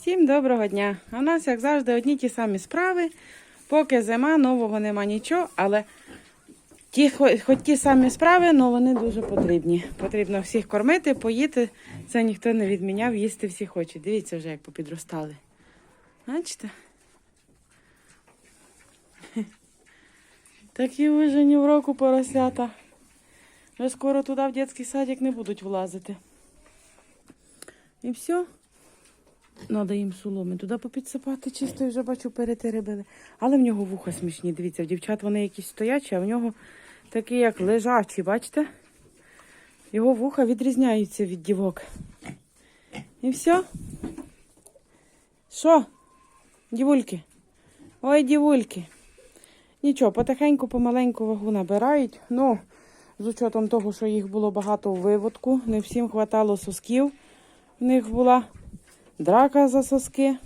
Всім доброго дня! У нас, як завжди, одні ті самі справи. Поки зима, нового нема нічого, але ті, хоч ті самі справи, але вони дуже потрібні. Потрібно всіх кормити, поїти. Це ніхто не відміняв, їсти всі хочуть. Дивіться вже, як попідростали. Бачите? Такі вижені в року поросята. Вже скоро туди в дитячий садик не будуть влазити. І все. Надо їм соломи туди попідсипати, чисто і вже бачу, перетеребили. Але в нього вуха смішні. Дивіться, в дівчат вони якісь стоячі, а в нього такі, як лежачі, бачите? Його вуха відрізняються від дівок. І все. Що? Дівульки? Ой, дівульки. Нічого, потихеньку, помаленьку вагу набирають. Ну, з учетом того, що їх було багато в виводку, не всім хватало сосків. В них була драка за соски.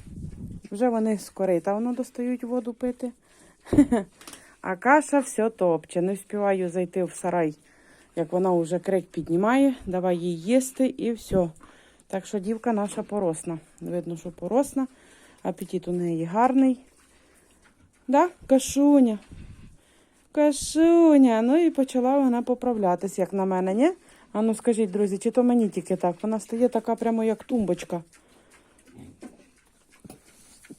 Вже вони з корита воно достають воду пити. А каша все топче. Не встигаю зайти в сарай, як вона вже крик піднімає. Давай їй їсти і все. Так що дівка наша поросна. Видно, що поросна. Апетит у неї гарний. Да, кашуня. Кашуня. Ну і почала вона поправлятись, як на мене, ні? А ну скажіть, друзі, чи то мені тільки так? Вона стає така прямо як тумбочка.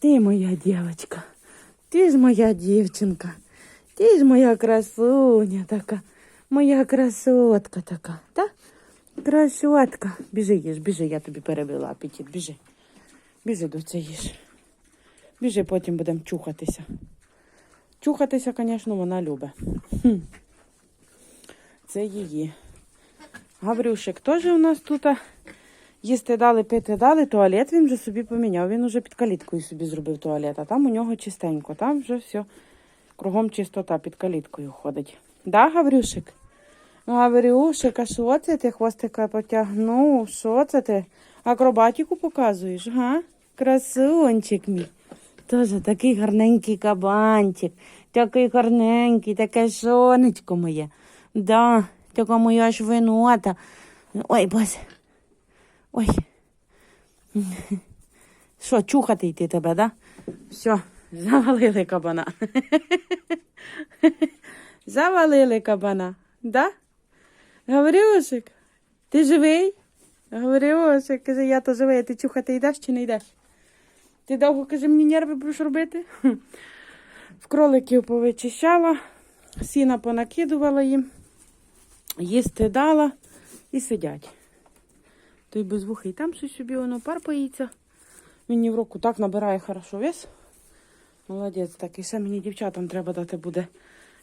Ти моя дівчинка. Ти ж моя дівчинка. Ти ж моя красуня така. Моя красотка така. Та? Красотка. Біжи їж, біжи, я тобі перебила апетит. Біжи. Біжи до це їж. Біжи, потім будемо чухатися. Чухатися, звісно, вона любить. Хм. Це її. Гаврюшик теж у нас тут. Їсти дали, пити дали, туалет він вже собі поміняв. Він вже під каліткою собі зробив туалет, а там у нього чистенько, там вже все кругом чистота під каліткою ходить. Да, Гаврюшик? Гаврюшик, а що це ти хвостика потягнув? Що це ти? Акробатику показуєш, га? Красунчик мій. Тоже такий гарненький кабанчик, такий гарненький, таке сонечко моє. Да, така моя швинота. Ой, боже. Ой. Що, чухати йти тебе, да? Все, завалили кабана. Завалили кабана, да? Гаврюшик, ти живий? Гаврюшик, каже, я то живий, ти чухати йдеш чи не йдеш? Ти довго, каже, мені нерви будеш робити? В кроликів повичищала, сіна понакидувала їм, їсти дала і сидять. Той безвухий там щось собі воно парпається. Мені в руку так набирає хорошо вес. Молодець такий. Ще мені дівчатам треба дати буде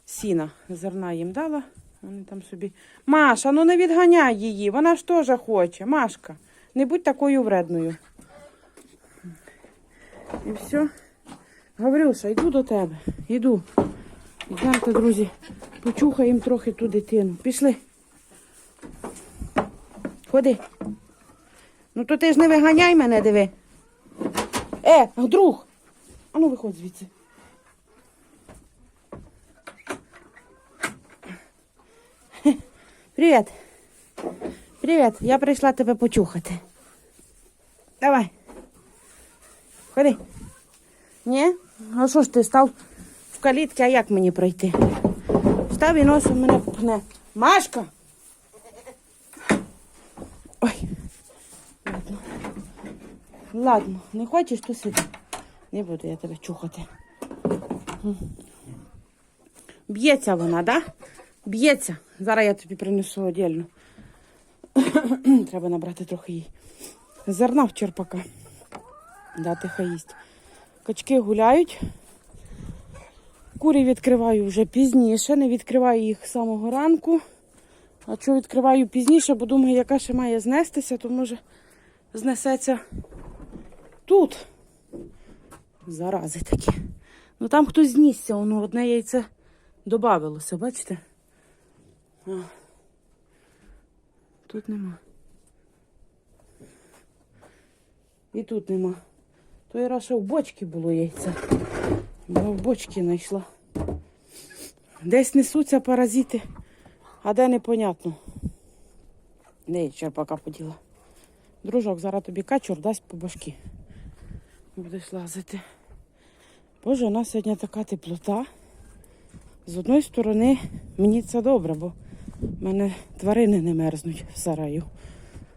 сіна. Зерна їм дала. Вони там собі. Маша, ну не відганяй її. Вона ж теж хоче. Машка, не будь такою вредною. І все. Гаврюша, йду до тебе. Йду. Йдемте, друзі, почухаємо трохи ту дитину. Пішли. Ходи. Ну то ти ж не виганяй мене, диви. Е, друг. А ну виходь звідси. Привіт. Привіт. Я прийшла тебе почухати. Давай. Ходи. Ні? А що ж ти став в калітки, а як мені пройти? Став і носом мене пхне. Машка! Ой. Ладно. Не хочеш, то сиди. Не буду я тебе чухати. Б'ється вона, да? Б'ється. Зараз я тобі принесу отдельно. Треба набрати трохи їй. Зерна в черпака. Дати хай їсть. Качки гуляють. Курі відкриваю вже пізніше. Не відкриваю їх з самого ранку. А що відкриваю пізніше, бо думаю, яка ще має знестися, то може знесеться тут. Зарази такі. Ну там хтось знісся, воно одне яйце додавилося, бачите? А. Тут нема. І тут нема. Той раз ще в бочці було яйце. Я в бочці знайшла. Десь несуться паразити, а де непонятно. Я черпака поділа. Дружок, зараз тобі качур дасть по башки. Будеш лазити. Боже, у нас сьогодні така теплота. З одної сторони, мені це добре, бо в мене тварини не мерзнуть в сараю.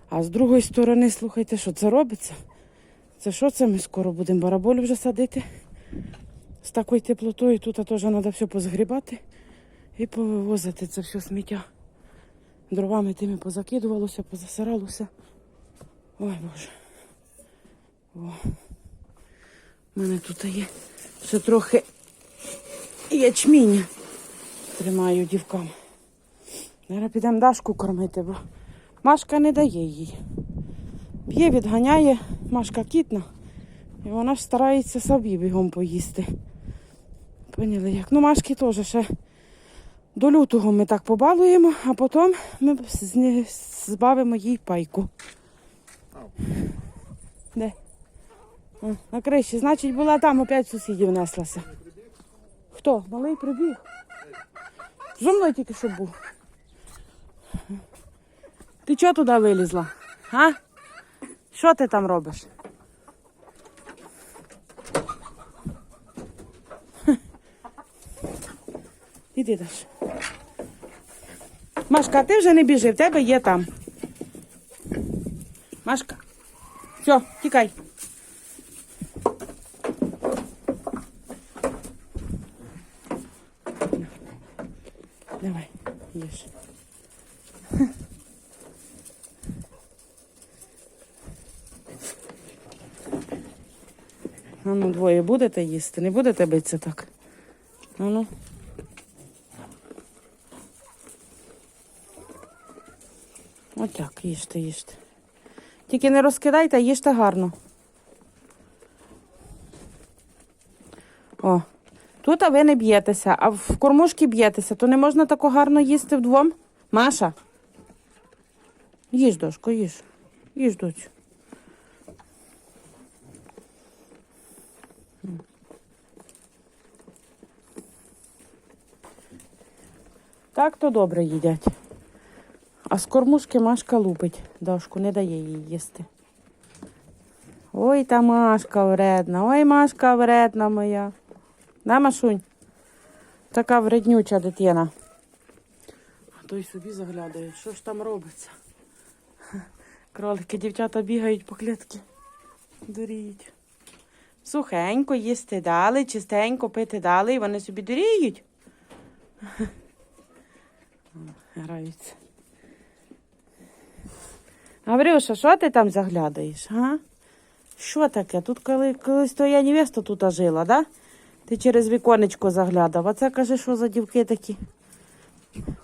А з другої сторони, слухайте, що це робиться? Це що це ми скоро будемо бараболю вже садити? З такою теплотою тут теж треба все позгрібати і повивозити це все сміття. Дровами тими позакидувалося, позасиралося. Ой Боже. О. У мене тут є ще трохи ячміння. Тримаю дівкам. Зараз підемо Дашку кормити, бо Машка не дає їй. Б'є, відганяє, Машка кітна. І вона ж старається собі бігом поїсти. Поняли як? Ну, Машки теж ще до лютого ми так побалуємо, а потім ми збавимо їй пайку. Де? На криші. Значить, була там, опять сусідів неслася. Хто? Малий прибіг. Зо мною тільки що був. Ти чого туди вилізла? А? Що ти там робиш? Іди Даш. Машка, ти вже не біжи, в тебе є там. Машка. Все, тікай. Давай, їж. А ну, двоє будете їсти? Не будете битися так? А ну. Отак, їжте, їжте. Тільки не розкидайте, їжте гарно. О, тут а ви не б'єтеся, а в кормушки б'єтеся, то не можна тако гарно їсти вдвом. Маша. Їж, дошко, їж. Їж, доцю. Так то добре їдять. А з кормушки Машка лупить Дашку, не дає їй їсти. Ой, та Машка вредна, ой, Машка вредна моя. Да, Машунь? Така вреднюча дитина. А той собі заглядає, що ж там робиться. Кролики, дівчата бігають по клітки. Дуріють. Сухенько їсти дали, чистенько пити дали, і вони собі дуріють. Граються. Гаврюша, що ти там заглядаєш, а? Що таке? Тут коли, колись твоя невеста тут жила, да? Ти через віконечко заглядав. А це каже, що за дівки такі?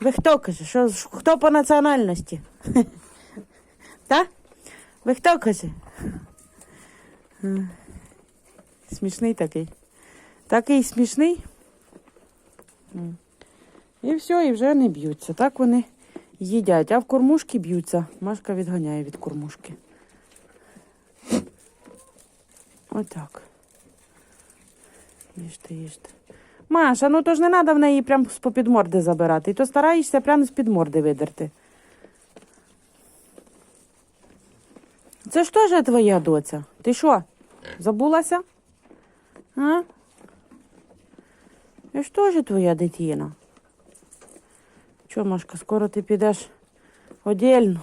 Ви хто каже? Що, хто по національності? Так? Ви хто каже? Смішний такий. Такий смішний. І все, і вже не б'ються. Так вони їдять. А в кормушки б'ються. Машка відганяє від кормушки. Отак. Їжте, їжте. Маша, ну то ж не треба в неї прям з-попід морди забирати. І то стараєшся прямо з-під морди видерти. Це ж теж твоя доця. Ти що, забулася? А? Це ж теж твоя дитина. Що, Машка, скоро ти підеш одільно.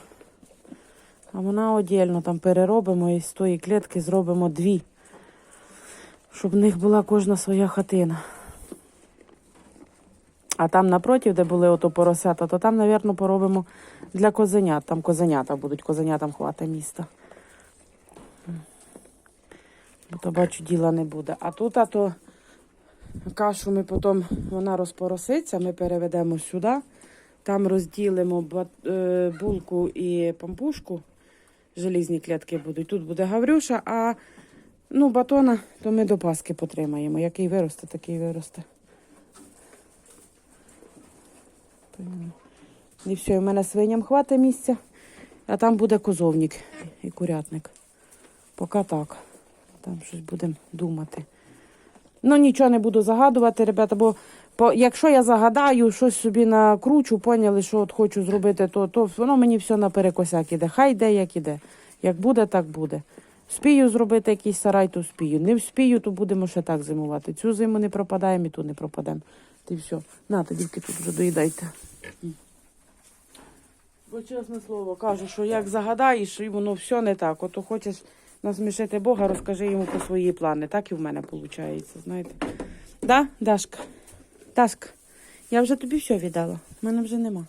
А вона одільно там переробимо і з тої клітки зробимо дві. Щоб в них була кожна своя хатина. А там напротив, де були ото поросята, то там, мабуть, поробимо для козенят. Там козенята будуть, козенятам хвата міста. Бо то бачу, діла не буде. А тут, а то кашу ми потім, вона розпороситься, ми переведемо сюди. Там розділимо е, булку і пампушку. Желізні клітки будуть. Тут буде Гаврюша, а ну, батона, то ми до Паски потримаємо. Який виросте, такий виросте. І все, в мене свиням хватить місця, а там буде козовник і курятник. Поки так. Там щось будемо думати. Ну, нічого не буду загадувати, ребята, бо по, якщо я загадаю, щось собі накручу, поняли, що от хочу зробити, то, то воно мені все наперекосяк іде. Хай йде, як іде. Як буде, так буде. Спію зробити якийсь сарай, то спію. Не вспію, то будемо ще так зимувати. Цю зиму не пропадаємо і ту не пропадемо. Ти все. На, тоді тут вже доїдайте. Бо чесне слово, кажу, що як загадаєш, і воно все не так. Ото хочеш насмішити Бога, розкажи йому про свої плани. Так і в мене виходить, знаєте. Да, Дашка? Дашка, я вже тобі все віддала. У мене вже нема.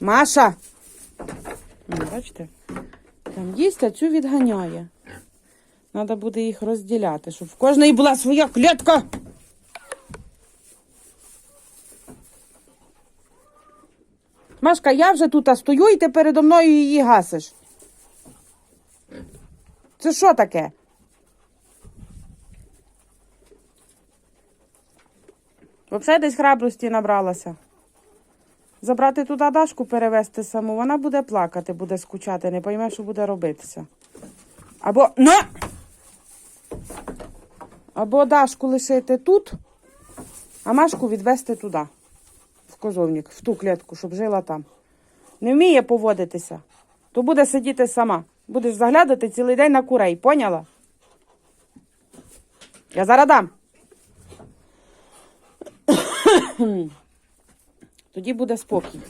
Маша! Бачите? Там їсть, а цю відганяє. Треба буде їх розділяти, щоб в кожної була своя клітка. Машка, я вже тут стою і ти передо мною її гасиш. Це що таке? Взагалі десь храбрості набралася. Забрати туди Дашку перевезти саму, вона буде плакати, буде скучати, не пойме, що буде робитися. Або на! Або Дашку лишити тут, а Машку відвезти туди, в козовник, в ту клітку, щоб жила там. Не вміє поводитися, то буде сидіти сама. Будеш заглядати цілий день на курей, поняла? Я зараз дам. Тоді буде спокій.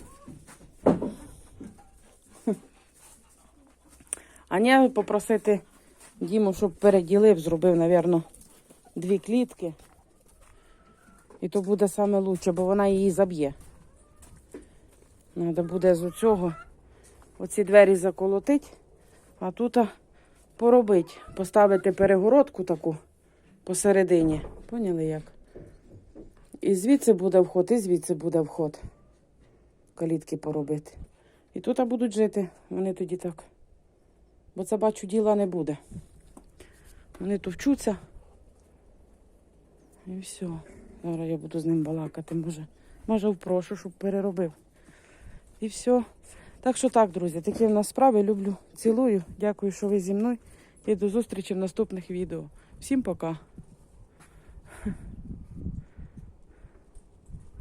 А не попросити Діму, щоб переділив, зробив, напевно, дві клітки. І то буде лучше, бо вона її заб'є. Треба буде з цього оці двері заколотити, а тут поробити, поставити перегородку таку посередині. Поняли як? І звідси буде вход, і звідси буде вход. Калітки поробити. І тут а будуть жити. Вони тоді так. Бо це бачу, діла не буде. Вони товчуться. І все. Зараз я буду з ним балакати. Може, може впрошу, щоб переробив. І все. Так що так, друзі, такі в нас справи. Люблю, цілую. Дякую, що ви зі мною. І до зустрічі в наступних відео. Всім пока.